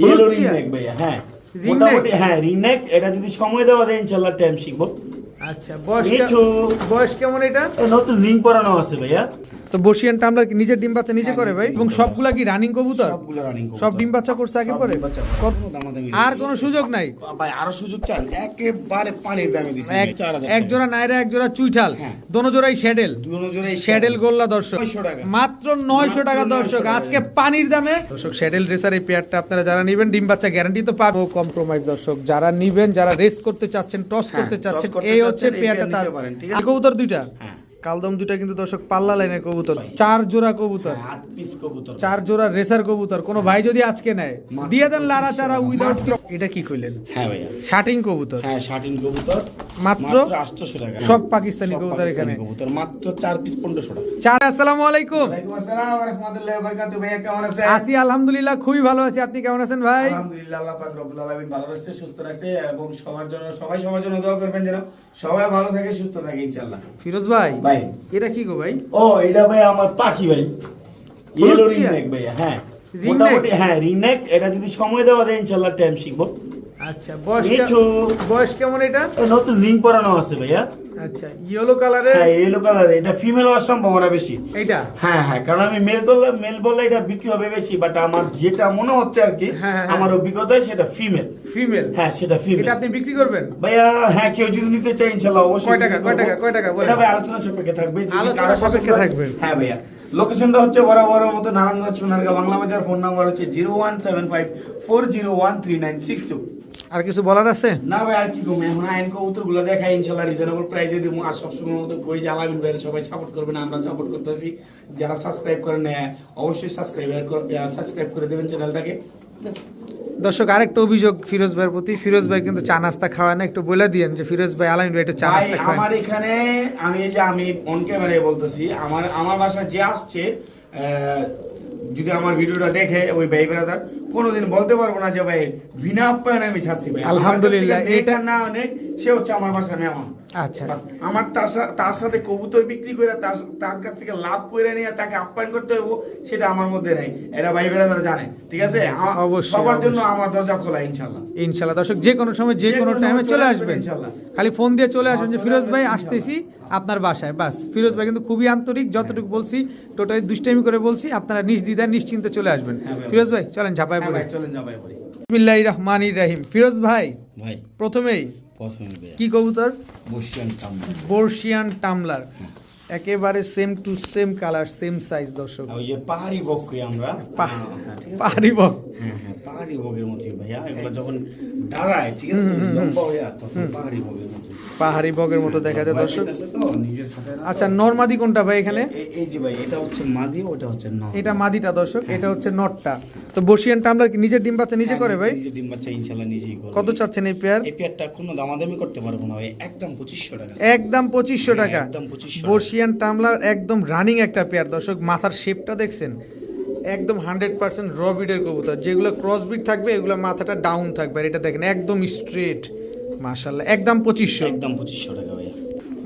Yellow ring neck ভাইয়া হ্যাঁ। মোটামুটি হ্যাঁ রিং নেক এটা যদি সময় দেওয়া যায় ইনশাআল্লাহ টাইম শিখব। আচ্ছা বয়স বয়স কেমন এটা? নতুন রিং পরানো আছে ভাইয়া। তো বর্ষিয়ান টামলার কি নিজের ডিম বাচ্চা নিজে করে ভাই? এবং সবগুলা কি রানিং কবুতর? সবগুলো রানিং সব ডিম বাচ্চা করছে আগে পরে? আর। কোনো সুযোগ নাই? ভাই আরও সুযোগ চান একেবারে পানির দামে দিছি এক জোড়া নাইরা এক জোড়া চুইঠাল। হ্যাঁ। দোনো জোড়াই শ্যাডেল। দুনো জোড়াই শ্যাডেল। গোল্লা দর্শক। মাত্র নয়শো টাকা দর্শক। আজকে পানির দামে। দর্শক শ্যাডেল রেসার এই পেয়ারটা আপনারা যারা নেবেন ডিম বাচ্চা গ্যারান্টি তো পাবো। কম্প্রোমাইজ দর্শক যারা নিবেন যারা রেস করতে চাচ্ছেন টস হ্যাঁ, করতে চাচ্ছেন এই হচ্ছে পেয়ারটা তার কবুতর দুইটা? হ্যাঁ। কালদম দুটা কিন্তু দর্শক পাল্লা লাইনের কবুতর। চার জোড়া কবুতর। হ্যাঁ, আট পিস কবুতর। চার জোড়া রেসার কবুতর। কোনো ভাই যদি আজকে নেয় দিয়ে দেন লারা চারা উইদাউট এটা কি কইলেন? হ্যাঁ ভাইয়া। শার্টিং কবুতর। হ্যাঁ শার্টিন কবুতর। মাত্র আটশোশো টাকা। সব পাকিস্তানি কবুতর এখানে। কবুতর। মাত্র চার পিস পনেরোশো টাকা। চার আসসালামু আলাইকুম। ওয়ালাইকুম আসসালাম রহমতুল্লাহ বারকাতু ভাইয়া কেমন আছেন? আছি আলহামদুলিল্লাহ খুবই ভালো আছি। আপনি কেমন আছেন ভাই? আলহামদুলিল্লাহ আল্লাহ পাক রব্বুল আলামিন ভালো রাখছে সুস্থ রাখছে এবং সবার জন্য সবাই সবার জন্য দোয়া করবেন যেন সবাই ভালো থাকে সুস্থ থাকে ইনশাআল্লাহ। ফিরোজ ভাই ভাই। এটা কি গো ভাই? ও এটা ভাই আমার পাখি ভাই। ইয়েলো রিং নেক ভাইয়া হ্যাঁ। মোটামুটি হ্যাঁ রিং নেক এটা যদি সময় দেওয়া যায় ইনশাআল্লাহ টাইম শিখব। আচ্ছা বয়স বয়স কেমন এটা? নতুন রিং পরানো আছে ভাইয়া। আচ্ছা ইয়েলো কালারের হ্যাঁ ইয়েলো কালার এটা ফিমেল হওয়ার সম্ভাবনা বেশি। এইটা? হ্যাঁ হ্যাঁ কারণ আমি মেল বললে মেল বললে এটা বিক্রি হবে বেশি বাট আমার যেটা মনে হচ্ছে আর কি আমার অভিজ্ঞতায় সেটা ফিমেল ফিমেল হ্যাঁ সেটা ফিমেল এটা আপনি বিক্রি করবেন? ভাইয়া হ্যাঁ কেউ যদি নিতে চাই ইনশাল্লাহ অবশ্যই কয় টাকা, কয় টাকা, কয় টাকা বলেন? এটা ভাই আলোচনা সাপেক্ষে থাকবে আলোচনা সাপেক্ষে থাকবে। হ্যাঁ ভাইয়া। লোকেশনটা হচ্ছে বরাবর মতো নারায়ণগঞ্জ সোনারগা। বাংলা বাজার ফোন নাম্বার হচ্ছে zero one seven five four zero one three nine six two. আর কিছু বলার আছে? না ভাই আর কি কমে এখন আইন কবুতরগুলো দেখাই ইনশাল্লাহ রিজনেবল প্রাইসে দিব। আর সবসময় মতো করি জ্বালাবেন ভাই সবাই সাপোর্ট করবেন আমরা সাপোর্ট করতেছি। যারা সাবস্ক্রাইব করেন আহ, অবশ্যই সাবস্ক্রাইব সাবস্ক্রাইব করে দেবেন চ্যানেলটাকে। দর্শক আরেকটা অভিযোগ ফিরোজ ভাইয়ের প্রতি। ফিরোজ ভাই কিন্তু চা নাস্তা খাওয়ায় না একটু বলে দিয়েন যে ফিরোজ ভাই আলাইন ভাই একটু চা নাস্তা খাওয়ায় আমার এখানে আমি যে আমি অন ক্যামেরায় বলতেছি আমার আমার বাসা যে আসছে আহ, যদি আমার ভিডিওটা দেখে ওই ভাই ব্রাদার কোনোদিন বলতে পারব না যে ভাই বিনা আপ্যায়নে আমি ছাড়ছি ভাই। আলহামদুলিল্লাহ, এটা না অনেক সে হচ্ছে আমার বাসায় মেহমান আচ্ছা। বাস, আমার তার তার সাথে কবুতর বিক্রি করে তার তার কাছ থেকে লাভ করে নিয়ে তাকে আপ্যায়ন করতে হবে সেটা আমার মধ্যে নেই। এরা ভাই ব্রাদার জানে ঠিক আছে? অবশ্যই, সবার জন্য আমার দরজা খোলা ইনশাল্লাহ ইনশাল্লাহ দর্শক যে কোনো সময় যে কোনো টাইমে চলে আসবেন। ইনশাল্লাহ। খালি ফোন দিয়ে চলে আসবেন যে ফিরোজ ভাই আসতেছি আপনার বাসায় বাস। ফিরোজ ভাই কিন্তু খুবই আন্তরিক যতটুকু বলছি টোটালি দুষ্টাইমি করে বলছি আপনারা নির্দ্বিধায় নিশ্চিন্তে চলে আসবেন। হ্যাঁ ফিরোজ ভাই চলেন ঝাপায় হ্যাঁ ভাই চলেন যাবাই পড়ি বিসমিল্লাহির রহমানির রহিম। ফিরোজ ভাই ভাই প্রথমেই কি কবুতর? কামড় বর্ষিয়ান টামলার। একেবারে same to same colour same size দর্শক। ওই যে পাহাড়ি বককে আমরা। হ্যাঁ? পাহাড়ি বক হ্যাঁ হ্যাঁ পাহাড়ি বগের মতোই ভাইয়া এগুলো যখন দাঁড়ায় ঠিক আছে? লম্বা হয়ে তখন পাহাড়ি বগের মতো পাহাড়ি বকের মতো দেখা যায় দর্শক। নিজের। আচ্ছা নর্মাদি কোনটা ভাই এখানে? এই যে ভাই এটা হচ্ছে মাদি ওটা হচ্ছে নর। এটা মাদিটা দর্শক এটা হচ্ছে নটটা তো বর্ষিয়ান টামলার কি নিজের ডিম বাচ্চা নিজে করে ভাই? নিজে ডিম বাচ্চা ইনশাল্লাহ নিজেই করবে কত চাচ্ছেন এই পেয়ার এই পেয়ারটা কোনো দামাদামি করতে পারব না ভাই একদম পঁচিশশো টাকা। একদম পঁচিশশো হ্যাঁ, টাকা। একদম 2500 বর্ষিয়ান টামলার একদম রানিং একটা পেয়ার দর্শক মাথার শেপটা দেখছেন? একদম হান্ড্রেড পার্সেন্ট র বিডের কবুতর। যেগুলো ক্রস বিড থাকবে এগুলো মাথাটা ডাউন থাকবে। আর এটা দেখেন একদম স্ট্রেট মাশাল্লাহ একদম পঁচিশশো। একদম পঁচিশশো টাকা ভাইয়া।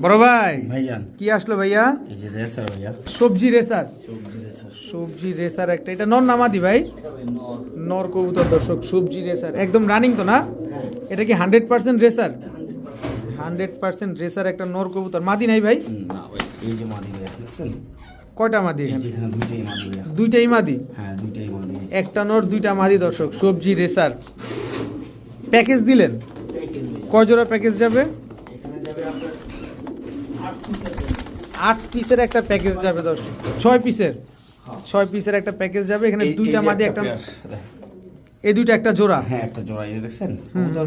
বড় ভাই ভাইজান। কি আসলো ভাইয়া? এই যে রেসার ভাইয়া। সবজি রেসার। সবজি রেসার। সবজি রেসার একটা। এটা নর নামাদি ভাই? নর। কবুতর দর্শক সবজি রেসার। একদম রানিং তো না? এটা কি hundred percent racer? Hundred percent racer একটা নর কবুতর। মাদি নাই ভাই? না ভাই এই যে মাদি কয়টা মাদি দুইটাই মাদি হ্যাঁ দুইটাই মাদি একটা নর দুইটা মাদি দর্শক সবজি রেসার। প্যাকেজ দিলেন? কয় জোড়া প্যাকেজ যাবে? আট পিসের একটা প্যাকেজ যাবে দর্শক। ছয় পিসের? ছয় পিসের একটা প্যাকেজ যাবে এখানে দুইটা মাদি একটা। এই দুইটা একটা জোড়া? হ্যাঁ একটা জোড়া এই দেখছেন?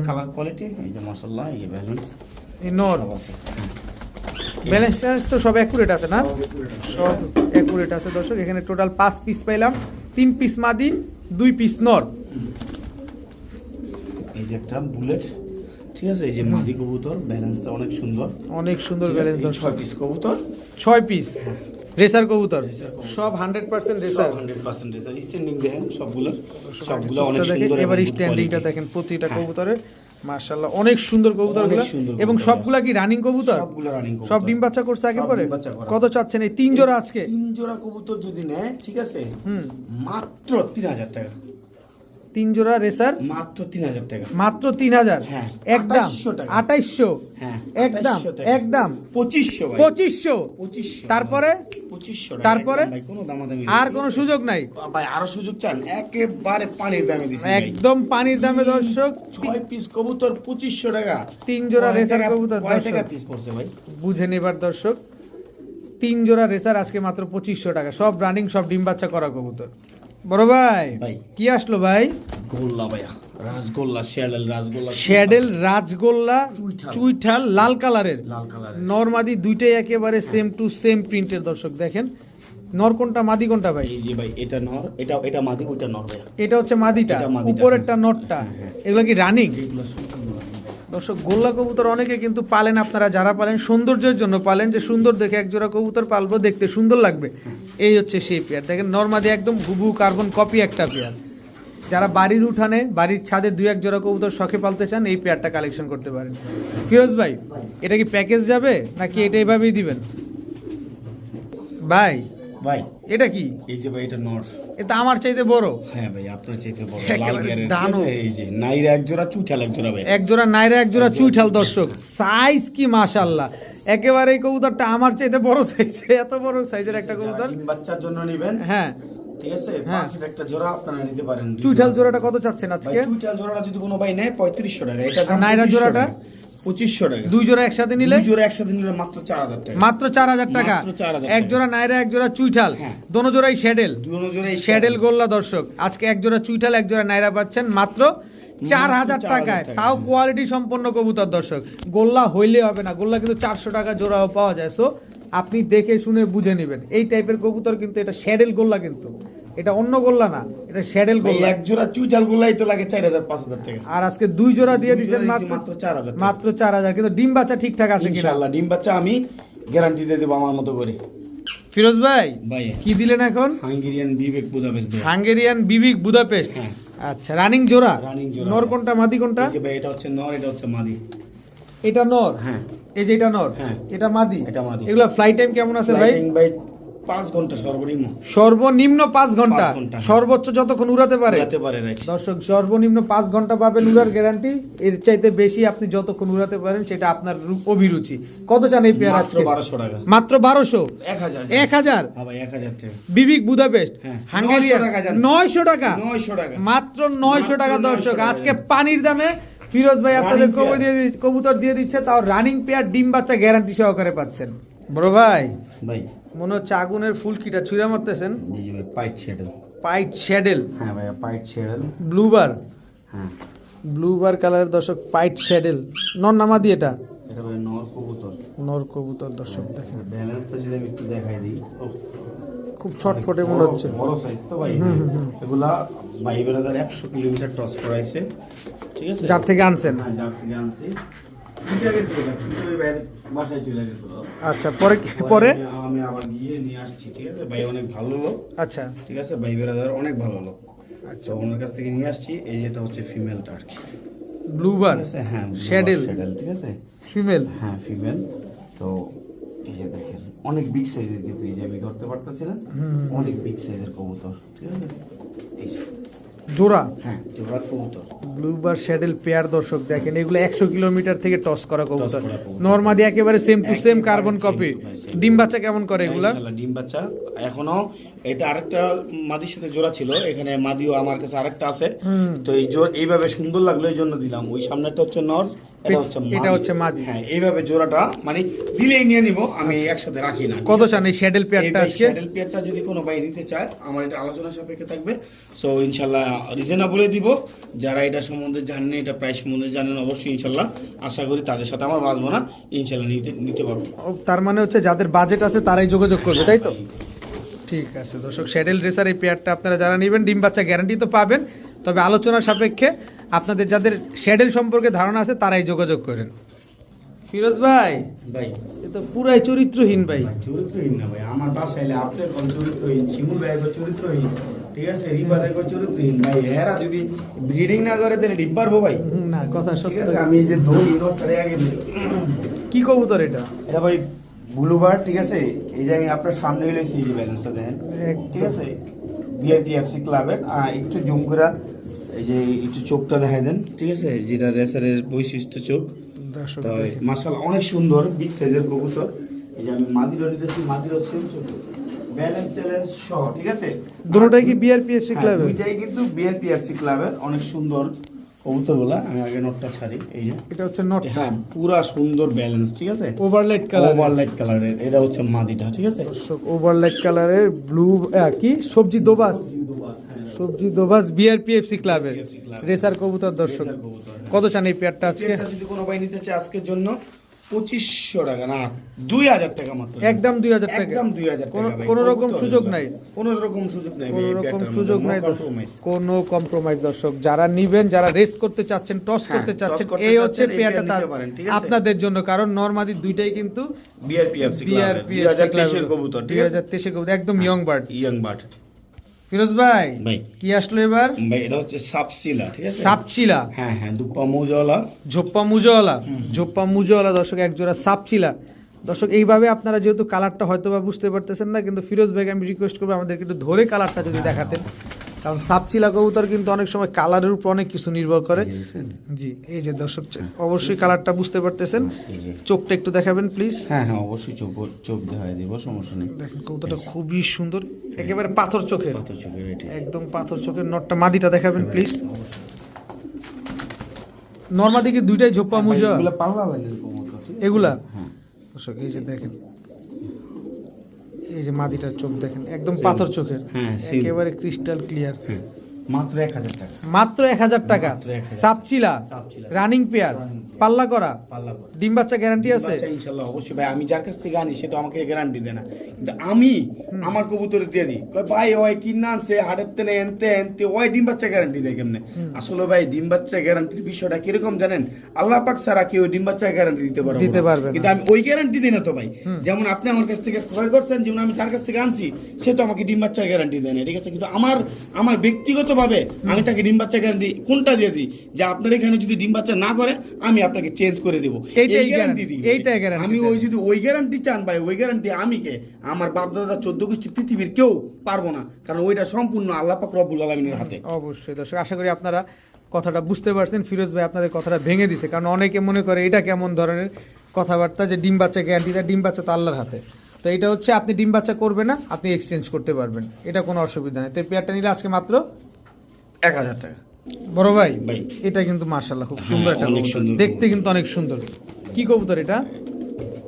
কালার কোয়ালিটি এই যে মাশাআল্লাহ এই যে ব্যালেন্স এই নর। আছে ব্যালেন্স ট্যালেন্স তো সব অ্যাকুরেট আছে না? সব অ্যাকুরেট আছে দর্শক এখানে টোটাল পাঁচ পিস পাইলাম। তিন পিস মাদি দুই পিস নর। এই যে একটা বুলেট ঠিক আছে? এই যে মাদি কবুতর ব্যালেন্সটা অনেক সুন্দর। অনেক সুন্দর ব্যালেন্স ছয় পিস কবুতর। ছয় পিস রেসার কবুতর। সব hundred percent racer. Hundred percent racer. Standing দেখেন সবগুলো। সবগুলো অনেক সুন্দর এবং এবার স্ট্যান্ডিংটা দেখেন প্রতিটা হ্যাঁ। কবুতরের। মাশাআল্লাহ অনেক সুন্দর কবুতর অনেক এবং কবুতর সবগুলা কি রানিং কবুতর? সবগুলো রানিং সব ডিম বাচ্চা করছে আগে পরে। কত চাচ্ছেন এই তিন জোড়া আজকে? তিন জোড়া কবুতর যদি নেয় ঠিক আছে? হুম। মাত্র তিন হাজার টাকা। তিন জোড়া রেসার? মাত্র তিন হাজার টাকা। মাত্র তিন হাজার? হ্যাঁ, একদম। 2800 আঠাইশশো? হ্যাঁ একদম একদম। পঁচিশশো পঁচিশশো? পঁচিশশো। তারপরে? পঁচিশশো তারপরে? আর কোনো সুযোগ নাই? ভাই আরও সুযোগ চান? একেবারে পানির দামে একদম পানির দামে দর্শক। ছয় পিস কবুতর পঁচিশশো টাকা। তিন জোড়া রেসার কবুতর টাকা পিস পড়ছে ভাই? বুঝে নেবার দর্শক। তিন জোড়া রেসার আজকে মাত্র পঁচিশশো টাকা। সব রানিং সব ডিম বাচ্চা করা কবুতর। বড় ভাই ভাই। কি আসলো ভাই? গোল্লা ভাইয়া রাজগোল্লা শ্যাডেল রাজগোল্লা শ্যাডেল রাজগোল্লা চুইঠাল। লাল কালারের। লাল কালার নরমাদি দুইটাই একেবারে সেম টু সেম প্রিন্টের দর্শক দেখেন। নর কোনটা মাদি কোনটা ভাই? এই যে ভাই এটা নর এটা এটা মাদি ওইটা নর ভাইয়া। এটা হচ্ছে মাদিটা উপরেরটা নটটা। এগুলো কি রানিং এগুলো। দর্শক গোল্লা কবুতর অনেকে কিন্তু পালেন আপনারা যারা পালেন সৌন্দর্যের জন্য পালেন যে সুন্দর দেখে এক জোড়া কবুতর পালবো দেখতে সুন্দর লাগবে। এই হচ্ছে সেই পেয়ার। দেখেন নর্মাদি একদম হুবু কার্বন কপি একটা পেয়ার। যারা বাড়ির উঠানে বাড়ির ছাদে দুই এক জোড়া কবুতর শখে পালতে চান এই পেয়ারটা কালেকশন করতে পারেন। ফিরোজ ভাই এটা কি প্যাকেজ যাবে নাকি এটা এইভাবেই দিবেন? ভাই ভাই। এটা কি? এই যে ভাই এটা নর। এটা আমার চাইতে বড়। হ্যাঁ ভাই আপনার চাইতে বড়। লাল গিয়ারের? এই যে নাইরা এক জোড়া এক জোড়া ভাই। এক জোড়া নাইরা এক জোড়া চুইঠাল দর্শক। সাইজ কি মাশাল্লাহ একেবারে এই কবুতরটা আমার চাইতে বড় সাইজ এত বড় সাইজের একটা কবুতর। বাচ্চার জন্য নেবেন হ্যাঁ। ঠিক আছে হ্যাঁ। পারফেক্ট একটা জোড়া আপনারা নিতে পারেন। চুইঠাল জোড়াটা কত চাচ্ছেন আজকে? চুইঠাল জোড়াটা যদি কোনো ভাই নেয় পঁয়ত্রিশশো টাকা। এটা নাইরা জোড়াটা? পঁচিশশো টাকা। দুই জোড়া একসাথে নিলে? দুই জোড়া একসাথে নিলে মাত্র চার হাজার টাকা। মাত্র চার হাজার টাকা? এক জোড়া নাইরা এক জোড়া চুইঠাল? হ্যাঁ। দোনো জোড়াই শ্যাডেল? দুনো জোড়াই শ্যাডেল। গোল্লা দর্শক আজকে এক জোড়া চুইঠাল এক জোড়া নাইরা পাচ্ছেন মাত্র চার হাজার টাকায়। তাও কোয়ালিটি সম্পন্ন কবুতর দর্শক। গোল্লা হইলে হবে না গোল্লা কিন্তু চারশো টাকা জোড়াও পাওয়া যায়। সো আপনি দেখে শুনে বুঝে নেবেন। এই টাইপের কবুতর কিন্তু এটা শ্যাডেল গোল্লা কিন্তু। এটা অন্য গোল্লা না এটা শ্যাডেল গোল্লা। এক জোড়া চুইঠাল গুলাই তো লাগে চার হাজার পাঁচ হাজার টাকা। আর আজকে দুই জোড়া দিয়ে দিচ্ছেন মাত্র মাত্র 4,000 মাত্র চার হাজার। কিন্তু ডিম বাচ্চা ঠিকঠাক আছে কিনা? ইনশাআল্লাহ ডিম বাচ্চা আমি গ্যারান্টি দিয়ে দেবো আমার মতো করে। ফিরোজ ভাই ভাই। কি দিলেন এখন? হাঙ্গেরিয়ান বিবেক বুদাপেস্ট হাঙ্গেরিয়ান বিবিক বুদাপেস্ট। হ্যাঁ। আচ্ছা রানিং জোড়া? Running জোড়া। নর কোনটা মাদি কোনটা? এই যে ভাই এটা হচ্ছে নর এটা হচ্ছে মাদি। এটা নর? হ্যাঁ। এই যে এটা নর? হ্যাঁ। এটা মাদি? এটা মাদি। এগুলো ফ্লাই টাইম কেমন আছে ভাই? ভাই পাঁচ ঘণ্টা সর্বনিম্ন। সর্বনিম্ন পাঁচ ঘণ্টা? হ্যাঁ। সর্বোচ্চ যতক্ষণ উড়াতে পারে? উড়াতে পারে দর্শক সর্বনিম্ন পাঁচ ঘণ্টা পাবেন উড়ার গ্যারান্টি এর চাইতে বেশি আপনি যতক্ষণ উড়াতে পারেন সেটা আপনার অভিরুচি। কত চান এই পেয়ার মাত্র আজকে? বারোশো টাকা। মাত্র বারোশো? এক হাজার। হ্যাঁ বিবিক বুদাপেস্ট হ্যাঁ। 900 টাকা জান। নয়শো টাকা? নয়শো টাকা। মাত্র নয়শো টাকা 900 দর্শক আজকে পানির দামে ফিরোজ ভাই আপনাদের কবুতর দিয়ে কবুতর দিয়ে দিচ্ছে তাও রানিং পেয়ার ডিম বাচ্চা গ্যারান্টি সহকারে পাচ্ছেন। বড় ভাই ভাই। মনে হচ্ছে আগুনের ফুলকিটা ছুঁড়ে মারতেছেন। ভাই পাইট ছেড়েল পাইট শ্যাডেল হ্যাঁ ভাই পাইট ছেড়েল ব্লুবার হ্যাঁ। ব্লুবার কালারের দর্শক পাইট শ্যাডেল নর নামাদি এটা। এটা ভাই নর কবুতর। নর কবুতর দর্শক দেখেন। ব্যালেন্সটা যদি আমি একটু দেখাই দিই খুব ছটফটে মনে হচ্ছে। বড় সাইজ তো ভাই। এগুলা ভাই বেড়াদার একশো কিলোমিটার টস করাইছে। ঠিক আছে? যার থেকে আনছেন? হ্যাঁ, যার থেকে আনছি। আচ্ছা পরে পরে আমি- আবার গিয়ে নিয়ে আসছি ঠিক আছে? ভাই অনেক ভালো লোক আচ্ছা। ঠিক আছে? ভাই বেড়াদার অনেক ভালো লোক। আচ্ছা। ওনার কাছ থেকে নিয়ে আসছি এই যেটা হচ্ছে ফিমেলটা আর কি। ব্লুবার হ্যাঁ Shadow। শ্যাডেল? ঠিক আছে? ফিমেল? হ্যাঁ ফিমেল। তো এই যে দেখেন অনেক বিগ সাইজের কিন্তু এই যে আমি ধরতে পারতেছি না। অনেক বিগ সাইজের কবুতর ঠিক আছে? এই জোড়া? হ্যাঁ জোড়া কবুতর। ব্লুবার শ্যাডেল পেয়ার দর্শক দেখেন এগুলো একশো কিলোমিটার থেকে টস করা কবুতর। নর্মাদি একেবারে same to same carbon copy ডিম বাচ্চা কেমন করে এগুলা? ইনশাআল্লাহ ডিম বাচ্চা। এখনও এটা আরেকটা মাদির সাথে জোড়া ছিল। এখানে মাদিও আমার কাছে আরেকটা আছে। তো এই জোর এইভাবে সুন্দর লাগল এই জন্য দিলাম। ওই সামনেটা হচ্ছে নর। এটা হচ্ছে মাদি। হ্যাঁ এইভাবে জোড়াটা মানে দিলেই নিয়ে নিব আমি একসাথে রাখি না। কত চান এই শ্যাডেল পেয়ারটা আজকে? স্যাডেল পেয়ারটা যদি কোনো ভাই নিতে চায় আমার এটা আলোচনা সাপেক্ষে থাকবে। সো ইনশাল্লাহ রিজনেবলে দিব। যারা এটা সম্বন্ধে জানেন এটা প্রাইস সম্বন্ধে জানেন অবশ্যই ইনশাল্লাহ আশা করি তাদের সাথে আমার বাঁচবো না। ইনশাল্লাহ নিতে নিতে পারব। তার মানে হচ্ছে যাদের বাজেট আছে তারাই যোগাযোগ করবে তাই তো? ঠিক আছে দর্শক শ্যাডেল রেসার এই পেয়ারটা আপনারা যারা নেবেন ডিম বাচ্চা গ্যারান্টি তো পাবেন। তবে আলোচনা সাপেক্ষে আপনাদের যাদের শ্যাডেল সম্পর্কে ধারণা আছে তারাই যোগাযোগ করেন। ফিরোজ ভাই ভাই। এ তো পুরাই চরিত্রহীন ভাই। চরিত্রহীন না ভাই। আমার বাসায় এলে আপনার কোন চরিত্রহীন? শিমুল ভাই একবার চরিত্রহীন। ঠিক আছে রিফাত একবার চরিত্রহীন। ভাই এরা যদি ব্রিডিং না করে তাহলে ডিম পারব ভাই। না কথা সত্য। আছে আমি এই যে দই দরকারে আগে দিই। কি কবুতর এটা? এটা ভাই ব্লুবার ঠিক আছে? এই যে আমি আপনার সামনে সেই যে ব্যালেন্সটা দেন। ঠিক আছে? বিআরটি এফসি ক্লাবের একটু জুম করে এই যে একটু চোখটা দেখায় দেন ঠিক আছে? যেটা রেসারের বৈশিষ্ট্য চোখ। মাসাল অনেক সুন্দর বিগ সাইজের কবুতর। এই যে আমি মাদিরও নিতেছি মাদিরও সেম চোখ। ব্যালেন্স চ্যালেঞ্জ সহ ঠিক আছে? দুটোটাই কি বিআরপিএফসি ক্লাবের ক্লাবে দুইটাই কিন্তু বিআরপিএফসি ক্লাবের অনেক সুন্দর। কবুতরগুলা আমি আগে নোটটা ছাড়ি এই যে। এটা হচ্ছে নট হ্যাঁ পুরা সুন্দর ব্যালেন্স ঠিক আছে? ওভারলাইট কালার ওভারলাইট কালারের এটা হচ্ছে মাদিটা ঠিক আছে? ওভারলাইট কালারের ব্লু কি? সবজি দোবাস। সবজি দোবাস বিআরপিএফসি ক্লাবের। রেসার কবুতর দর্শক। হ্যাঁ। কত চান এই পেয়ারটা আজকে? যদি কোনো ভাই নিতে চায় আজকের জন্য পঁচিশশো টাকা না দুই হাজার টাকা মাত্র একদম দুই হাজার টাকা একদম দুই হাজার টাকা কোনো রকম সুযোগ নাই কোনো রকম সুযোগ নাই কোনো রকম সুযোগ নাই দর্শক। compromise। কোনো কম্প্রোমাইজ দর্শক যারা নিবেন যারা রেস করতে চাচ্ছেন টস হ্যাঁ, করতে চাচ্ছেন এই হচ্ছে পেয়ারটা তার-? আপনাদের জন্য কারণ নর্মাদি দুইটাই কিন্তু BRPFC ক্লাবের, বিআরপিএফসি 2023 এর কবুতর, একদম young bird young bird। Firoz ভাই ভাই, কি আসলো এবার? ভাই, এটা হচ্ছে ঠিক আছে? হ্যাঁ, হ্যাঁ, মুজওয়ালা। ঝোপ্পা মুজওয়ালা। ঝোপ্পা মুজওয়ালা দর্শক একজোড়া সাপচিলা দর্শক এইভাবে আপনারা যেহেতু কালারটা হয়তো বা বুঝতে পারতেছেন না কিন্তু ফিরোজ ভাইকে আমি রিকোয়েস্ট করব আমাদেরকে একটু ধরে কালারটা যদি দেখাতেন। কারণ সাপচিলা কবুতর কিন্তু অনেক সময় কালারের উপর অনেক কিছু নির্ভর করে। জি এই যে দর্শক অবশ্যই কালারটা বুঝতে পারতেছেন। চোখটা একটু দেখাবেন প্লিজ হ্যাঁ, হ্যাঁ, অবশ্যই চোখ চোখ দেখায় দিব সমস্যা নেই। দেখেন কবুতরটা খুবই সুন্দর একেবারে পাথর চোখের। পাথর চোখের। একদম পাথর চোখের নটটা মাদিটা দেখাবেন প্লিজ নর্মাদি কি দুইটাই ঝোপ্পা মুজা। এগুলো পাল্লা লাইনের কবুতর, এগুলা? হ্যাঁ। দর্শক এই যে দেখেন। এই যে মাদিটার চোখ দেখেন একদম পাথর চোখের হ্যাঁ, একেবারে ক্রিস্টাল ক্লিয়ার হ্যাঁ, মাত্র এক হাজার টাকা। মাত্র এক হাজার টাকা। সাপচিলা। রানিং পেয়ার পাল্লা করা। পাল্লা করে। ডিম বাচ্চা গ্যারান্টি আছে? ইনশাল্লাহ অবশ্যই। ভাই আমি যার কাছ থেকে আনি সে তো আমাকে গ্যারান্টি দেয় না। কিন্তু আমি আমার কবুতরে দিয়ে দিই। ভাই ওই কিনা আনছে হাটের তেনে এনতে এনতে ওই ডিম বাচ্চা গ্যারান্টি দেয় কেমনে? আসলে ভাই ডিম বাচ্চা গ্যারান্টির বিষয়টা কীরকম জানেন? আল্লাহ পাক কেউ ডিম বাচ্চা গ্যারান্টি দিতে পারবে দিতে পারবে। কিন্তু আমি ওই গ্যারান্টি দিই না তো ভাই। যেমন আপনি আমার কাছ থেকে ক্রয় করছেন যেমন আমি যার কাছ থেকে আনছি সে তো আমাকে ডিম বাচ্চা গ্যারান্টি দেয় না ঠিক আছে? কিন্তু আমার আমার ব্যক্তিগতভাবে আমি তাকে ডিম বাচ্চা গ্যারান্টি কোনটা দিয়ে দিই? যে আপনার এখানে যদি ডিম বাচ্চা না করে আমি আপনাকে চেঞ্জ করে দেবো। এই গ্যারান্টি দিই আমি ওই যদি ওই গ্যারান্টি চান ভাই ওই গ্যারান্টি আমি কে? আমার বাপ দাদা চোদ্দ গোষ্ঠী পৃথিবীর কেউ পারব না। কারণ ওইটা সম্পূর্ণ আল্লাহ পাক রব্বুল আলমিনের হাতে। অবশ্যই দর্শক আশা করি আপনারা কথাটা বুঝতে পারছেন। ফিরোজ ভাই আপনাদের কথাটা ভেঙে দিছে। কারণ অনেকে মনে করে এটা কেমন ধরনের কথাবার্তা যে ডিম বাচ্চা গ্যারান্টি দেয়? ডিম বাচ্চা তো আল্লাহর হাতে। তো এটা হচ্ছে আপনি ডিম বাচ্চা করবে না আপনি এক্সচেঞ্জ করতে পারবেন। এটা কোনো অসুবিধা নেই। তো পেয়ারটা নিলে আজকে মাত্র এক হাজার টাকা। বড় ভাই ভাই। এটা কিন্তু মার্শাল্লাহ খুব সুন্দর হ্যাঁ, একটা অনেক কবুতর। সুন্দর দেখতে কিন্তু অনেক সুন্দর। কি কবুতর এটা?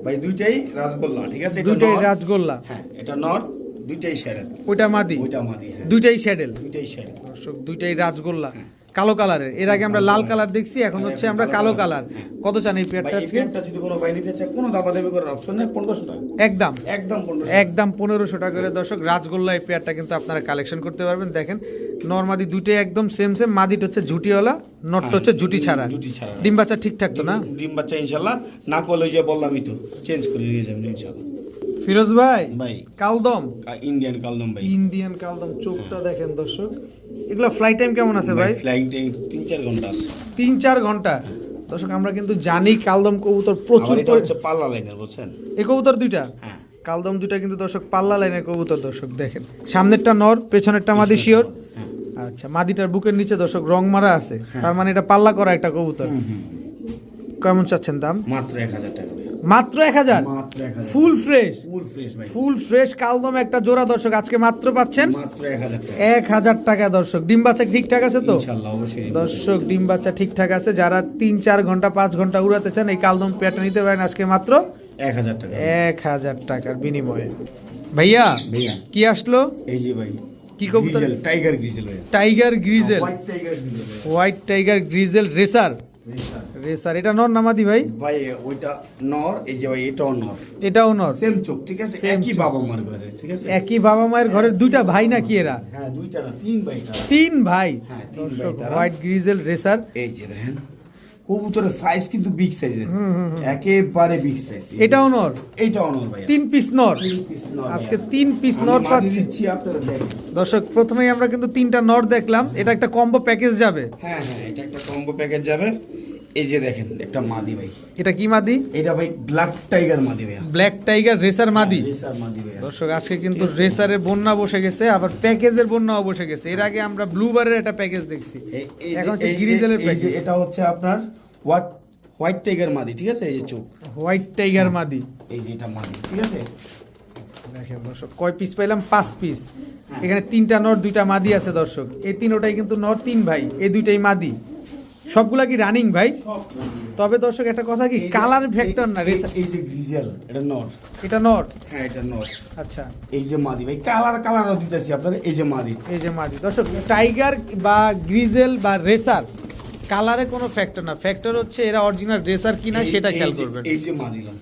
ভাই দুইটাই রাজগোল্লা ঠিক আছে? দুইটাই রাজগোল্লা। হ্যাঁ এটা নর দুইটাই স্যাডেল। ওইটা মাদি? ওইটা মাদি হ্যাঁ। দুইটাই স্যাডেল? দুইটাই স্যারেল দর্শক দুইটাই রাজগোল্লা। কালো কালারের এর। আগে আমরা লাল কালার দেখছি এখন হ্যাঁ, হচ্ছে আমরা কালো কালো কালার। কত চান এই পেয়ারটা আজকে যদি কোনো ভাই নিতে চায় কোনো দামাদামি করার অপশন নেই পনেরোশো টাকা। একদম। একদম পনেরোশো একদম পনেরোশো টাকা করে। দর্শক রাজগোল্লা এই পেয়ারটা কিন্তু আপনারা কালেকশন করতে পারবেন। দেখেন নর্মাদি দুইটাই একদম সেম সেম মাদিটা হচ্ছে ঝুটিওয়ালা নটটা হচ্ছে ঝুটি ছাড়া। হ্যাঁ, ঝুঁটি ছাড়া। ডিম বাচ্চা ঠিকঠাক তো না? ডিম বাচ্চা ইনশাল্লাহ। না করলে ওই যে বললামই তো চেঞ্জ করে দিয়ে যাবেন ইনশাল্লাহ। ফিরোজ ভাই ভাই। কালদম। ইন্ডিয়ান কালদম ভাই। ইন্ডিয়ান কালদম চোখটা দেখেন দর্শক। এগুলো ফ্লাইট টাইম কেমন আছে ভাই? ফ্লাইট টাইম তিন চার ঘণ্টা আছে। তিন চার ঘণ্টা। দর্শক আমরা কিন্তু জানি কালদম কবুতর প্রচুর এটা হচ্ছে পাল্লা লাইনের বুঝছেন? এই কবুতর দুইটা? হ্যাঁ। কালদম দুইটা কিন্তু দর্শক পাল্লা লাইনের কবুতর দর্শক দেখেন। সামনেরটা নর পেছনেরটা মাদি শিওর হ্যাঁ। আচ্ছা মাদিটার বুকের নিচে দর্শক রং মারা আছে। তার মানে এটা পাল্লা করা একটা কবুতর। কেমন চাচ্ছেন দাম? মাত্র এক হাজার টাকা। মাত্র এক হাজার? ফুল ফ্রেশ ফুল ফ্রেশ ভাই। ফুল ফ্রেশ কালদম একটা জোড়া দর্শক আজকে মাত্র পাচ্ছেন এক হাজার টাকা। দর্শক। ডিম বাচ্চা ঠিকঠাক আছে তো? দর্শক ডিম বাচ্চা ঠিকঠাক আছে। যারা তিন চার ঘণ্টা পাঁচ ঘণ্টা উড়াতে চান এই কালদম পেয়ারটা নিতে পারেন আজকে মাত্র এক হাজার টাকা। এক হাজার টাকার বিনিময়ে। ভাইয়া ভাইয়া। কি আসলো? এই যে ভাই কি কবুতর? Tiger grizzle tiger grizzle white tiger grizzle ভাই। রেসার এটা নর নামাদি ভাই? ভাই ওইটা নর এই যে ভাই এটাও নর। এটাও নর। সেম চোখ ঠিক আছে? একই বাবা মার ঘরে ঠিক আছে? একই বাবা মায়ের ঘরের দুইটা ভাই নাকি এরা? হ্যাঁ দুইটা না তিন ভাই তিন ভাই? হ্যাঁ হোয়াইট গ্রিজেল রেসার এই যে দেখেন। কবুতরের সাইজ কিন্তু বিগ সাইজের একেবারে বিগ সাইজ এটাও নর? এইটাও নর ভাই তিন পিস নর? আজকে তিন পিস নর পাচ্ছি দর্শক প্রথমেই আমরা কিন্তু তিনটা নর দেখলাম। এটা একটা কম্বো প্যাকেজ যাবে। হ্যাঁ হ্যাঁ এটা একটা কম্বো প্যাকেজ যাবে। এই যে দেখেন একটা মাদি ভাই। এটা কি মাদি? এটা ভাই ব্ল্যাক টাইগার মাদি ভাইয়া। ব্ল্যাক টাইগার রেসার মাদি। রেসার মাদি ভাইয়া। দর্শক আজকে কিন্তু রেসারের বন্যা বসে গেছে আবার প্যাকেজের বন্যাও বসে গেছে। এর আগে আমরা ব্লু বারের একটা প্যাকেজ দেখছি। এখন হচ্ছে গ্রিজেলের প্যাকেজ এটা হচ্ছে আপনার হোয়াইট হোয়াইট টাইগার মাদি ঠিক আছে? এই যে চোখ। হোয়াইট টাইগার মাদি। এই যে এটা মাদি ঠিক আছে? দেখেন দর্শক কয় পিস পাইলাম? পাঁচ পিস এখানে তিনটা নর দুইটা মাদি আছে দর্শক। এই তিনোটাই কিন্তু নর তিন ভাই এই দুইটাই মাদি। সবগুলা কি রানিং ভাই? তবে দর্শক একটা কথা কি? কালার ভেক্টর না এই- যে গ্রিজেল এটা নট এটা নর হ্যাঁ এটা নর আচ্ছা। এই যে মাদি ভাই কালার কালারও দিতেছি আপনার এই যে মাদি। এই যে মাদি। দর্শক টাইগার বা গ্রিজেল বা রেসার কালারে কোনো ফ্যাক্টর না। ফ্যাক্টর হচ্ছে এরা অরিজিনাল রেসার কিনা সেটা খেয়াল করবেন। এই যে মাদিলাম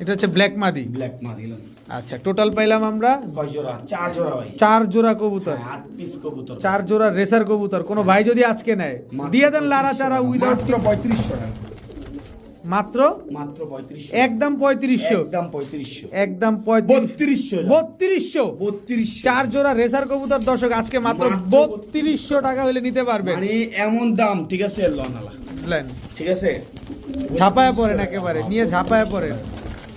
এটা হচ্ছে ব্ল্যাক মাদি। ব্ল্যাক মাদিলাম আচ্ছা টোটাল পাইলাম আমরা কয় জোড়া? চার জোড়া ভাই। চার জোড়া কবুতর। হ্যাঁ, আট পিস কবুতর। চার জোড়া রেসার কবুতর। কোনো ভাই যদি আজকে নেয় দিয়ে দেন লারা চারা উইদাউট মাত্র পঁয়ত্রিশশো টাকা মাত্র? মাত্র পঁয়ত্রিশশো। একদম পঁয়ত্রিশশো। একদম পঁয়ত্রিশশো। একদম বত্রিশশো বত্রিশশো। বত্রিশশো। চার জোড়া রেসার কবুতর দর্শক আজকে মাত্র বত্রিশশো টাকা হলে নিতে পারবেন। মানে এমন দাম ঠিক আছে লনালা ঠিক আছে? ঝাপায় পড়েন একেবারে নিয়ে ঝাপায় পড়েন।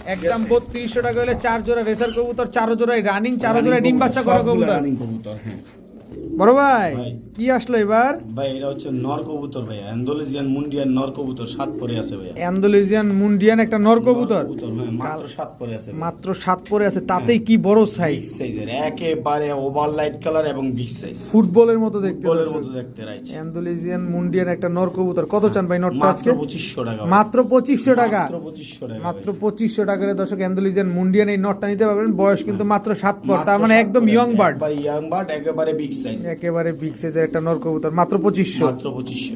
একদম বত্রিশশো টাকা হলে চার জোড়া রেসার কবুতর চার জোড়ায় রানিং চার জোড়ায় ডিম বাচ্চা করা কবুতর। রানিং কবুতর হ্যাঁ। বড় ভাই ভাই। কি আসলো এবার? ভাই এটা হচ্ছে নর কবুতর ভাই। অ্যান্ডোলজিয়ান মুন্ডিয়ান নর কবুতর সাত পরে আছে ভাই। অ্যান্ডোলেজিয়ান মুন্ডিয়ান একটা নর কবুতর? হ্যাঁ মাত্র সাত পরে আছে মাত্র সাত পরে আছে তাতেই কি বড় সাইজ সাইজের একেবারে ওভার লাইট কালার এবং বিগ সাইজ ফুটবলের মতো দেখতে বলের মতো দেখতে অ্যান্ডোলেজিয়ান মুন্ডিয়ান একটা নর কবুতর কত চান ভাই নটটা আজকে? মাত্র পঁচিশশো টাকা। মাত্র পঁচিশশো টাকা মাত্র ভাই। পঁচিশশো টাকার দর্শক অ্যান্ডোলেজিয়ান মুন্ডিয়ান এই নটটা নিতে পারবেন বয়স কিন্তু মাত্র সাত পর তার মানে একদম ইয়ং। বার্ড একবারে ইয়াং বার্ড একেবারে বিগ সাইজ একেবারে বিগ সাইজের একটা নর কবুতর মাত্র পঁচিশশো। মাত্র পঁচিশশো।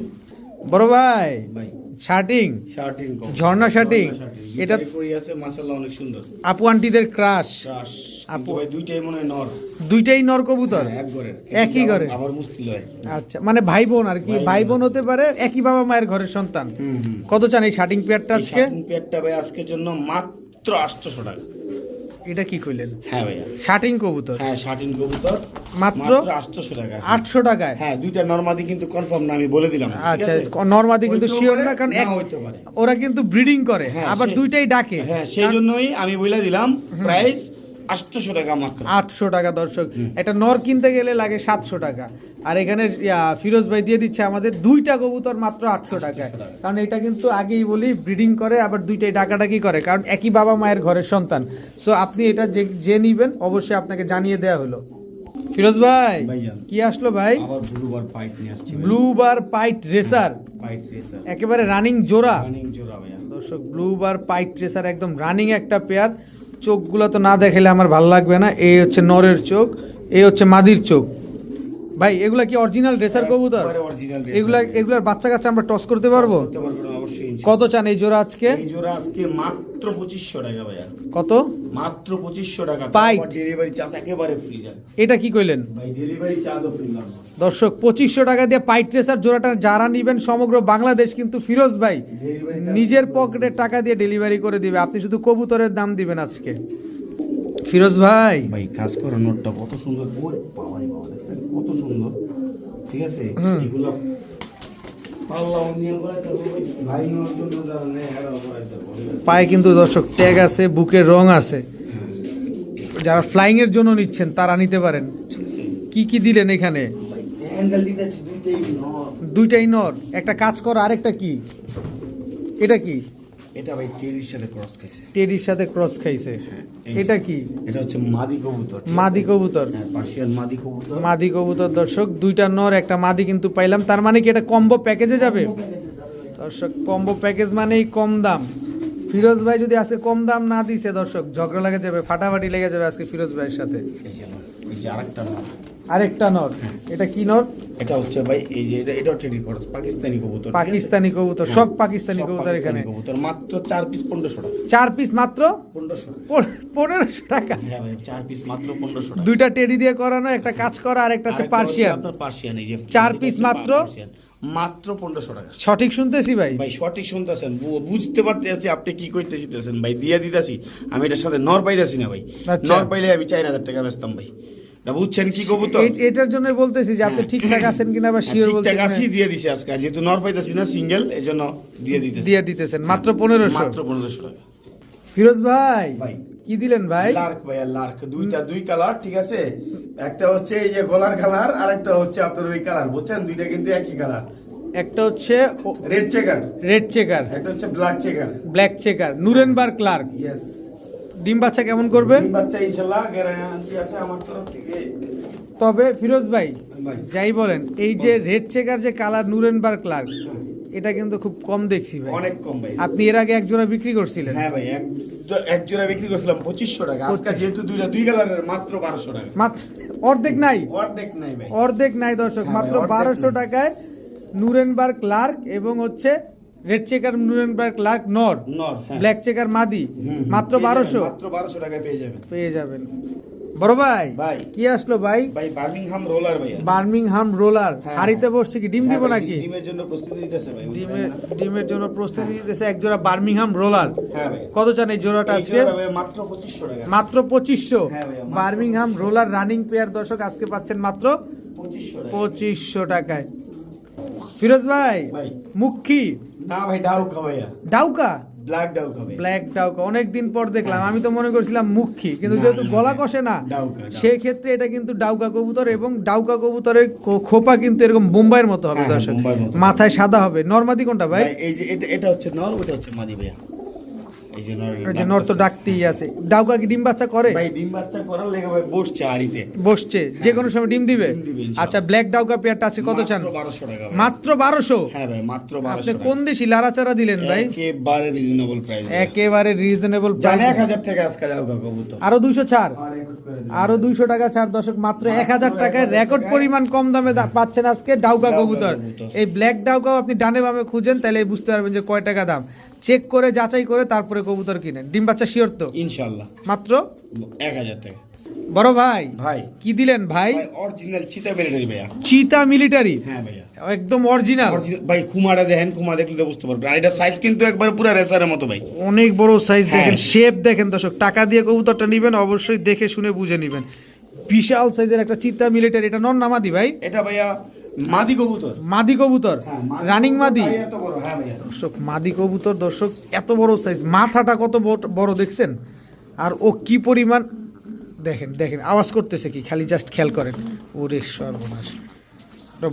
বড় ভাই ভাই। শার্টিং? শার্টিং ঝর্ণা শার্টিং? এটা- আছে মাশাআল্লাহ অনেক সুন্দর। আপু আন্টিদের ক্রাশ ক্রাশ আপু। ভাই দুইটাই মনে নর। দুইটাই নর কবুতর? হ্যাঁ, এক ঘরের। একই ঘরে? আবার মুশকিল হয়। আচ্ছা মানে ভাই বোন আর কি? ভাই বোন। হতে পারে একই বাবা মায়ের ঘরের সন্তান। কত চান এই শার্টিং পেয়ারটা আজকে? শার্টিং পেয়ারটা ভাই আজকের জন্য মাত্র আটশোশো টাকা। এটা কি কইলেন? হ্যাঁ ভাইয়া। শার্টিং কবুতর? হ্যাঁ শার্টিং কবুতর। মাত্র? আটশোশো টাকা। আটশো টাকায়? হ্যাঁ দুইটা নর্মাদি কিন্তু কনফার্ম না আমি বলে দিলাম। আচ্ছা? নর্মাদি কিন্তু শিওর না কারণ এক- হইতে পারে। ওরা কিন্তু ব্রিডিং করে হ্যাঁ, আবার দুইটাই ডাকে। হ্যাঁ সেই জন্যই আমি বলে দিলাম প্রাইস আটশোশো টাকা মাত্র। আটশো টাকা দর্শক। একটা নর কিনতে গেলে লাগে সাতশো টাকা। আর এখানে ফিরোজ ভাই দিয়ে দিচ্ছে আমাদের দুইটা কবুতর মাত্র আটশো টাকায়। টাকা। কারণ এটা কিন্তু আগেই বলি ব্রিডিং করে আবার দুইটাই ডাকাডাকি করে। কারণ একই বাবা মায়ের ঘরের সন্তান। সো আপনি এটা যে যে নিবেন অবশ্যই আপনাকে জানিয়ে দেওয়া হলো। ফিরোজ ভাই কি আসলো ভাই? আবার ব্লুবার পাইট নিয়ে আসছি blue bar pied racer pied racer একেবারে রানিং জোড়া। রানিং জোড়া ভাইয়া। দর্শক ব্লু বার পাইট রেসার একদম রানিং একটা পেয়ার চোখগুলো তো না দেখালে আমার ভালো লাগবে না। এই হচ্ছে নরের চোখ এই হচ্ছে মাদির চোখ। ভাই এগুলা কি অরিজিনাল রেসার কবুতর? এগুলা এগুলার বাচ্চা কাচ্চা আমরা টস করতে পারব। কত চান এই জোড়া আজকে? এই জোড়া আজকে মাত্র পঁচিশশো টাকা ভাইয়া। কত? মাত্র পঁচিশশো টাকা। পাইট। ডেলিভারি চার্জ একেবারে ফ্রি এটা কি কইলেন? ভাই ডেলিভারি চার্জও ফ্রি দর্শক পঁচিশশো টাকা দিয়ে পাইট ট্রেসার জোড়াটা যারা নিবেন সমগ্র বাংলাদেশ কিন্তু ফিরোজ ভাই নিজের পকেটে টাকা দিয়ে ডেলিভারি করে দিবে। আপনি শুধু কবুতরের দাম দিবেন আজকে। ফিরোজ ভাই। ভাই কাজ করা নোটটা কত সুন্দর। ওরে বাবা কত সুন্দর। ঠিক আছে? এগুলো পায়ে কিন্তু দর্শক ট্যাগ আছে বুকের রং আছে। যারা ফ্লাইং এর জন্য নিচ্ছেন তারা নিতে পারেন। কি কি দিলেন এখানে? দুইটাই নর। একটা কাজ কর আরেকটা কি? এটা কি? এটা ভাই টেরির সাথে ক্রস খাইছে। টেডির সাথে ক্রস খাইছে। এটা কি? এটা হচ্ছে মাদি কবুতর মাদি কবুতর। হ্যাঁ পার্সিয়ান মাদি কবুতর। মাদি কবুতর দর্শক দুইটা নর একটা মাদি কিন্তু পাইলাম। তার মানে কি এটা কম্বো প্যাকেজে যাবে? দর্শক কম্বো প্যাকেজ মানেই কম দাম। ফিরোজ ভাই যদি আজকে কম দাম না দিছে দর্শক ঝগড়া লেগে যাবে ফাটাফাটি লেগে যাবে আজকে ফিরোজ ভাইয়ের সাথে। এই যে এই যে আরেকটা নর। আরেকটা নর এটা কি নর এটা হচ্ছে ভাই এই যে এটা এটাও টেরি ক্রস পাকিস্তানি কবুতর পাকিস্তানি কবুতর হ্যাঁ, সব পাকিস্তানি কবুতর এখানে। কবুতর মাত্র চার পিস পনেরোশো টাকা। চার পিস মাত্র? পনেরোশো টাকা। পো- পনেরোশো টাকা? হ্যাঁ ভাই চার পিস মাত্র পনেরোশো টাকা। দুইটা টেডি দিয়ে করানো একটা কাজ করা আর একটা হচ্ছে পার্সিয়ান। আপনার পার্সিয়ান এই যে চার পিস মাত্র? মাত্র পনেরোশো টাকা। সঠিক শুনতেছি ভাই? ভাই সঠিক শুনতেছেন। বুঝতে পারতেছি আপনি কি করতে চিতেছেন ভাই দিয়া দিতেছি আমি এটার সাথে নর পাইতেছি না ভাই। আচ্ছা। নর পাইলে আমি চার হাজার টাকা বেচতাম ভাই। এটা বুঝছেন কি কবুতর? এটার জন্য বলতেছি যে আপনি ঠিকঠাক আছেন কিনা বা শিওর ঠিকঠাক আছি দিয়ে দিছে আজকে। যেহেতু নর পাইতেছি না সিঙ্গেল এই জন্য দিয়ে দিতেছি। দিয়ে দিতেছেন। মাত্র পনেরোশো। মাত্র পনেরোশো টাকা। ফিরোজ ভাই ভাই। কি দিলেন ভাই? লার্ক ভাইয়া লার্ক। দুইটা দুই কালার ঠিক আছে? একটা হচ্ছে এই যে গলার কালার আর একটা হচ্ছে আপনার ওই কালার বুঝছেন? দুইটা কিন্তু একই কালার। একটা হচ্ছে রেড চেকার রেড চেকার একটা হচ্ছে black checker black checker Nuremberg lark. Yes ডিম বাচ্চা কেমন করবে? বাচ্চা ইনশাল্লাহ গ্যারান্টি আছে আমার তরফ থেকে। তবে ফিরোজ ভাই যাই বলেন এই যে রেড চেকার যে কালার নুরেনবার ক্লার্ক এটা কিন্তু খুব কম দেখছি ভাই। অনেক কম ভাই। আপনি এর আগে এক জোড়া বিক্রি করছিলেন? হ্যাঁ ভাই এক এক জোড়া বিক্রি করছিলাম পঁচিশশো টাকা। আজকে যেহেতু দুইটা দুই কালারের মাত্র বারোশো টাকা। মাত্র অর্ধেক নাই? অর্ধেক নাই ভাই। অর্ধেক নাই দর্শক হ্যাঁ মাত্র ভাই, অর্ধেক বারোশো নাই। টাকায় নুরেনবার ক্লার্ক এবং হচ্ছে রেড চেকার নুরেনবার ক্লার্ক নর নর ব্ল্যাক চেকার মাদি মাত্র বারোশো। মাত্র বারোশো টাকায় পেয়ে যাবেন। পেয়ে যাবেন। বড় ভাই ভাই। কি আসলো ভাই? ভাই বার্মিংহাম রোলার ভাই বার্মিংহাম রোলার হাড়িতে। বসছে কি? ডিম দিব হ্যাঁ নাকি? ডিমের জন্য প্রস্তুতি নিতেছে ভাই ডিমের ডিমের জন্য প্রস্তুতি দিতেছে এক জোড়া বার্মিংহাম রোলার হ্যাঁ ভাই। কত চান এই জোড়াটা আজকে? মাত্র পঁচিশশো টাকা। মাত্র পঁচিশশো। হ্যাঁ ভাইয়া, বার্মিংহাম রোলার রানিং পেয়ার দর্শক আজকে পাচ্ছেন মাত্র পঁচিশশো টাকা পঁচিশশো টাকায়। ফিরোজ ভাই ভাই। মুখী না ভাই ডাউকা ভাইয়া ডাউকা? ব্ল্যাক ডাউকা ভাই ব্ল্যাক ডাউকা। অনেকদিন পর দেখলাম আমি তো মনে করছিলাম মুখী কিন্তু যেহেতু গলা কষে না। সেই ক্ষেত্রে এটা কিন্তু ডাউকা কবুতর এবং ডাউকা কবুতরের খোপা কিন্তু এরকম বোম্বাইয়ের মতো হবে হ্যাঁ, হ্যাঁ, দর্শক। মাথায় সাদা হবে। নর্মাদি কোনটা ভাই? এই যে এটা এটা হচ্ছে নর ওটা হচ্ছে মাদি ভাইয়া। ওই যে নর তো ডাকতেই আছে। ডাউকা কি ডিম বাচ্চা করে? ভাই ডিম বাচ্চা করার লেগে ভাই বসছে আড়িতে। বসছে? যে কোনো সময় ডিম দিবে? ডিম দিবে, ইনশাআল্লাহ। আচ্ছা ব্ল্যাক ডাউকা পেয়ারটা আছে কত চান? বারোশো টাকা মাত্র বারোশো? হ্যাঁ ভাই মাত্র আপনি কোন দেশি লারাচারা দিলেন ভাই? একেবারে রিজনেবল প্রাইস একেবারে রিজনেবল জানে এক হাজার টাকা আজকে ডাউকা কবুতর। আরও দুইশো ছাড় আর দুইশো টাকা ছাড় দর্শক মাত্র এক হাজার টাকায় রেকর্ড পরিমাণ কম দামে পাচ্ছেন আজকে ডাউকা ডাউকা কবুতর। কবুতর। এই ব্ল্যাক ডাউকাও আপনি ডানে বামে খুঁজেন তাহলে বুঝতে পারবেন যে কয় টাকা দাম। চেক করে যাচাই করে তারপরে কবুতর কিনেন ডিম বাচ্চা শিওর তো? ইনশাল্লাহ। মাত্র? এক হাজার টাকা। বড় ভাই ভাই। কি দিলেন ভাই? অরিজিনাল চিতা মিলিটারি ভাইয়া। চিতা মিলিটারি হ্যাঁ ভাইয়া। একদম অরিজিনাল ভাই খুমাটা দেখেন খুমা দেখলে তো বুঝতে পারবেন। আর এটা সাইজ কিন্তু একবার পুরো রেসারের মতো ভাই। অনেক বড় সাইজ হ্যাঁ। দেখেন শেপ দেখেন দর্শক। টাকা দিয়ে কবুতরটা নেবেন অবশ্যই দেখে শুনে বুঝে নেবেন। বিশাল সাইজের একটা চিতা মিলিটারি এটা নন নামাদি ভাই? এটা ভাইয়া মাদি কবুতর। মাদি কবুতর। হ্যাঁ, রানিং মাদি। হ্যাঁ। দর্শক মাদি কবুতর দর্শক এত বড় সাইজ মাথাটা কত বড়- দেখছেন? আর ও কি পরিমাণ দেখেন দেখেন আওয়াজ করতেছে কি? খালি জাস্ট খেয়াল করেন। ওরে সর্বনাশ।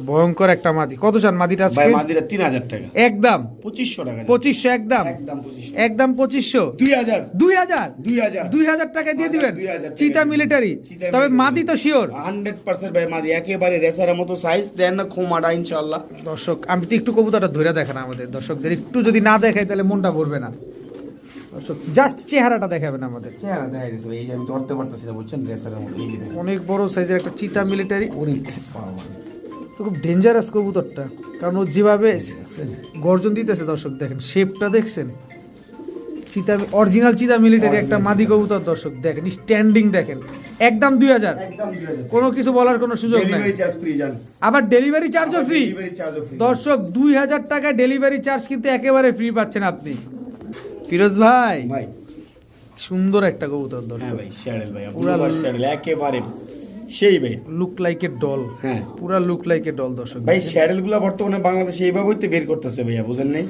ভয়ঙ্কর একটা মাদি। কত চান মাদিটা আজকে? মাদিরা তিন হাজার টাকা। একদম। পঁচিশশো টাকা পঁচিশশো একদম। একদম পঁচিশশো। দুই হাজার। দুই হাজার? দুই হাজার। দুই হাজার টাকা দিয়ে দিবেন? চিতা মিলিটারি তবে মাদি তো শিওর হান্ড্রেড পার্সেন্ট ভাই মাদি একেবারে রেসারের মতো সাইজ দেন না খুমাটা ইনশাল্লাহ দর্শক আমি তো একটু কবুতরটা ধরে দেখেন আমাদের। দর্শকদের একটু যদি না দেখাই তাহলে মনটা ভরবে না। জাস্ট চেহারাটা দেখাবেন আমাদের। চেহারা দেখা গেছে এই যে আমি ধরতে পারতেছি না বুঝছেন? রেসারের মতো। অনেক বড় সাইজের একটা চিতা মিলিটারি তো খুব ডেঞ্জারাস কবুতরটা। কারণ ও যেভাবে গর্জন দিতেছে দর্শক দেখেন শেপটা দেখছেন? চিতা অরিজিনাল চিতা মিলিটারি একটা মাদি কবুতর দর্শক দেখেন স্ট্যান্ডিং দেখেন। একদম দুই হাজার। কোনো কিছু বলার কোনো সুযোগ নাই। আবার ডেলিভারি চার্জও ফ্রি দর্শক দুই হাজার টাকা ডেলিভারি চার্জ কিন্তু একেবারে ফ্রি পাচ্ছেন আপনি। ফিরোজ ভাই সুন্দর একটা কবুতর দর্শক। হ্যাঁ ভাই শ্যাডেল ভাই পুরা পুরা শ্যাডেল একেবারে সেই ভাই। লুক লাইক এ ডল হ্যাঁ। পুরা লুক লাইক এ ডল দর্শক। ভাই শ্যাডেলগুলা বর্তমানে বাংলাদেশে এইভাবেই তো বের করতেছে ভাইয়া বুঝেন নাই?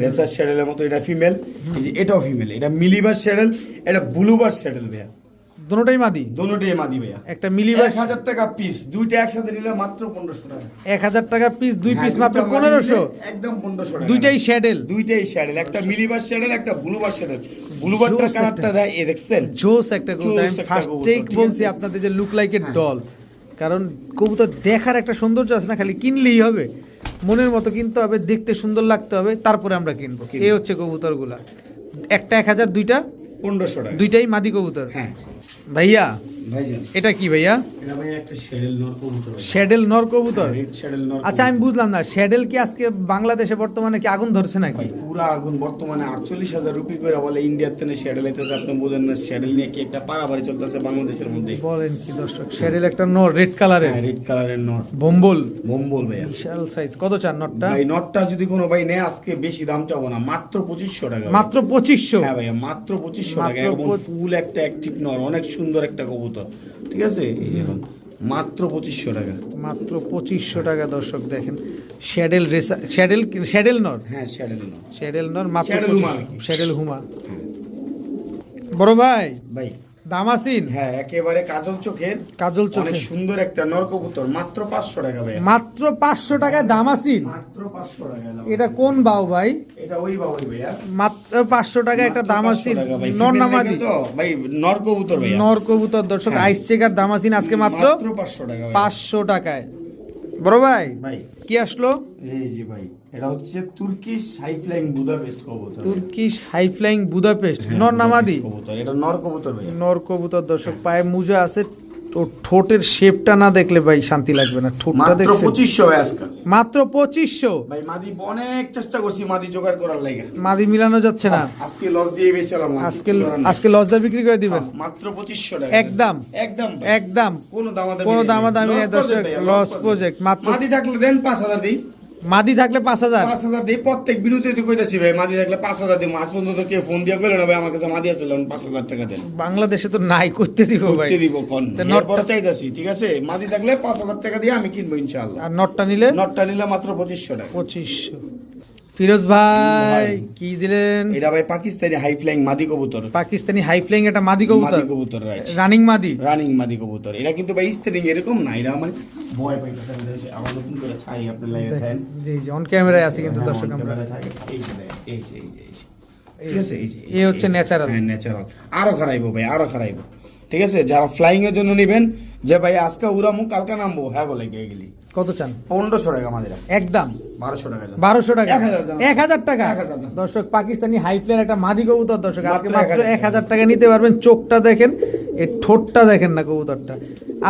রেসার শ্যাডেলের মতো এটা ফিমেল এটাও ফিমেল এটা মিলিবার স্যাডেল এটা ব্লুবার স্যাডেল ভাইয়া। দুটোটাই মাদি? মাদি ভাইয়া। একটা মিলিবার এক হাজার টাকা পিস দুইটা একসাথে নিলে মাত্র পনেরোশো টাকা। এক হাজার টাকা পিস দুই হ্যাঁ, পিস মাত্র পনেরোশো নিলে একদম পনেরোশো টাকা। দুইটাই শ্যাডেল দুইটাই শ্যাডেল একটা মিলিবার শ্যাডেল একটা ব্লুবার শ্যাডেল ব্লুবারটার জোস কালারটা দেয় এ দেখছেন? জোস একটা কবুতর জোস আমি একটা ফার্স্টেই বলছি আপনাদের যে লুক লাইক এ ডল কারণ কবুতর দেখার একটা সৌন্দর্য আছে না খালি কিনলেই হবে। মনের মতো কিনতে হবে দেখতে সুন্দর লাগতে হবে তারপরে আমরা কিনবো। এই হচ্ছে কবুতরগুলা। একটা এক হাজার দুইটা? পনেরোশো টাকা। দুইটাই মাদি কবুতর। হ্যাঁ। ভাইয়া এটা কি ভাইয়া? শ্যাডেল নর কবুতর নর নর আচ্ছা আমি বুঝলাম না শ্যাডেল কি আজকে বাংলাদেশে বর্তমানে কি আগুন ধরছে নাকি? পুরা আগুন বর্তমানে আটচল্লিশ হাজার রুপি করে বলে ইন্ডিয়ার শ্যাডেল আইতেছে। আপনি বোঝেন না শ্যাডেল নিয়ে কি একটা পারাবাড়ি চলতেছে বাংলাদেশের মধ্যে? বলেন কি দর্শক শ্যাডেল একটা নর রেড কালারের। রেড কালারের নট বম্বল। বোম্বল ভাইয়া। বিশাল সাইজ কত চার নটটা? ভাই নটটা যদি কোনো ভাই নেয় আজকে বেশি দাম চাবো না। মাত্র পঁচিশশো টাকা মাত্র পঁচিশশো? হ্যাঁ ভাইয়া মাত্র পঁচিশশো টাকা। ফুল একটা অ্যাক্টিভ নর অনেক সুন্দর একটা কবুতর। ঠিক আছে? এই যে মাত্র পঁচিশশো টাকা। মাত্র পঁচিশশো টাকা দর্শক দেখেন। শ্যাডেল রেসা শ্যাডেল শ্যাডেল নর? হ্যাঁ শ্যাডেল শ্যাডেল নর মাত্র শ্যাডেল হুমা বড় ভাই। ভাই। দামাসিন? হ্যাঁ একেবারে কাজল চোখের কাজল অনেক সুন্দর একটা নরকবুতর মাত্র পাঁচশো টাকা ভাই। মাত্র পাঁচশো টাকায় দামাসিন? মাত্র পাঁচশো টাকা এটা কোন বাউ ভাই? এটা ওই বাবুই ভাইয়া। মাত্র পাঁচশো টাকা একটা দামাসিন। 500 টাকা ভাই। নর Female নামাদি দেখে তো? ভাই নর কবুতর ভাইয়া। নর কবুতর দর্শক হ্যাঁ। আইস চেকার দামাসিন আজকে মাত্র মাত্র পাঁচশো টাকা ভাই পাঁচশো টাকায়। বড় ভাই? ভাই কি আসলো? এই যে ভাই। এটা হচ্ছে তুর্কিশ হাই ফ্লাইং বুদাপেস্ট কবুতর। তুর্কিশ হাই ফ্লাইং বুদাপেস্ট নর নামাদি? কবুতর। এটা নর কবুতর ভাই। নর কবুতর দর্শক পায়ে মুজা আছে তো ঠোঁটের শেপটা না দেখলে ভাই শান্তি লাগবে না। ঠোঁটটা মাত্র দেখছেন? পঁচিশশো ভাই আজকে। মাত্র পঁচিশশো? ভাই মাদি অনেক চেষ্টা করছি মাদি জোগাড় করার লাগে। মাদি মিলানো যাচ্ছে না। আজকে লস দিয়ে বেচালাম আজকে আজকে লস লসদা বিক্রি করে দিবেন? মাত্র পঁচিশশো টাকা। একদম। একদম একদম। কোনো দামাদামি কোনো। দামাদামি লস প্রজেক্ট মাত্র মাদি থাকলে দেন পাঁচ হাজার দিই মাদি থাকলে পাঁচ হাজার। পাঁচ হাজার দিয়ে প্রত্যেক বিরুদ্ধে তো কইতাছি ভাই মাদি থাকলে পাঁচ হাজার দিব। আজ পর্যন্ত কেউ ফোন দিয়ে কইলো না ভাই আমার কাছে মাদি আছে লোন পাঁচ হাজার টাকা দেন। বাংলাদেশে তো নাই করতে দিব ভাই। করতে দিব কোন? নটটা- চাইতাছি ঠিক আছে? মাদি থাকলে পাঁচ হাজার টাকা দিয়ে আমি কিনবো ইনশাআল্লাহ। আর নটটা নিলে? নটটা নিলে মাত্র পঁচিশশো টাকা। পঁচিশশো। ফিরোজ ভাই। কি দিলেন? এটা ভাই পাকিস্তানি হাই ফ্লাইং মাদি কবুতর। পাকিস্তানি হাই ফ্লাইং একটা মাদি কবুতর? কবুতর রানিং মাদি? রানিং মাদি কবুতর। এটা কিন্তু ভাই স্টেরিং এরকম না এটা মানে ভয় পাইতেছে আমার নতুন করে ছাই আপনার লাইনে থাকেন জি জি অন ক্যামেরায় আছে কিন্তু হ্যাঁ, দর্শক আমরা। এই যে এই যে। ঠিক আছে, এই হচ্ছে ন্যাচারাল। হ্যাঁ, natural। আরও খারাইবো ভাই আরও খারাইবো। ঠিক আছে যারা ফ্লাইং এর জন্য নেবেন যে ভাই আজকে উড়ামু কালকে নামবো। হ্যাঁ বলে গিয়ে গেলি। কত চান? পনেরোশো টাকা আমাদের একদম। বারোশো টাকা বারোশো টাকা? এক হাজার টাকা। দর্শক পাকিস্তানি হাই ফ্লেয়ার একটা মাদি কবুতর দর্শক আজকে মাত্র এক হাজার এক টাকা। নিতে পারবেন। চোখটা দেখেন এর ঠোঁটটা দেখেন না কবুতরটা।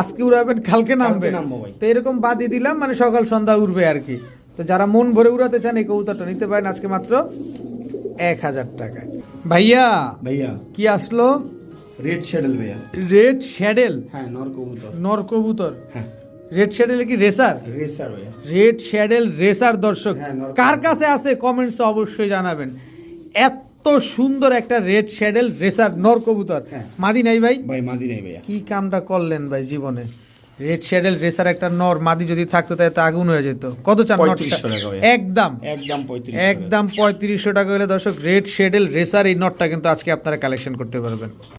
আজকে উড়াবেন কালকে নামবে নামবো তো এরকম বাদি দিলাম মানে সকাল সন্ধ্যা উড়বে আর কি। তো যারা মন ভরে উড়াতে চান এই কবুতরটা নিতে পারেন আজকে মাত্র এক হাজার টাকা ভাইয়া ভাইয়া। কি আসলো? রেড শ্যাডেল ভাইয়া। রেড শ্যাডেল হ্যাঁ নর কবুতর। নর কবুতর। হ্যাঁ। রেড শ্যাডেল কি racer racer red saddle racer দর্শক। হ্যাঁ, কার কাছে আছে? কমেন্টসে অবশ্যই জানাবেন। এত সুন্দর একটা রেড শ্যাডেল রেসার নর কবুতর। হ্যাঁ। মাদি নাই ভাই? ভাই মাদি নাই ভাইয়া। কি কামটা করলেন ভাই জীবনে? রেড শ্যাডেল রেসার একটা নর মাদি যদি থাকতো তাহলে তো আগুন হয়ে যেত। কত চান নটটা? 3500 একদম। একদম একদম পঁয়ত্রিশশো টাকা হলে দর্শক রেড শ্যাডেল রেসার এই নটটা কিন্তু আজকে আপনারা কালেকশন করতে পারবেন।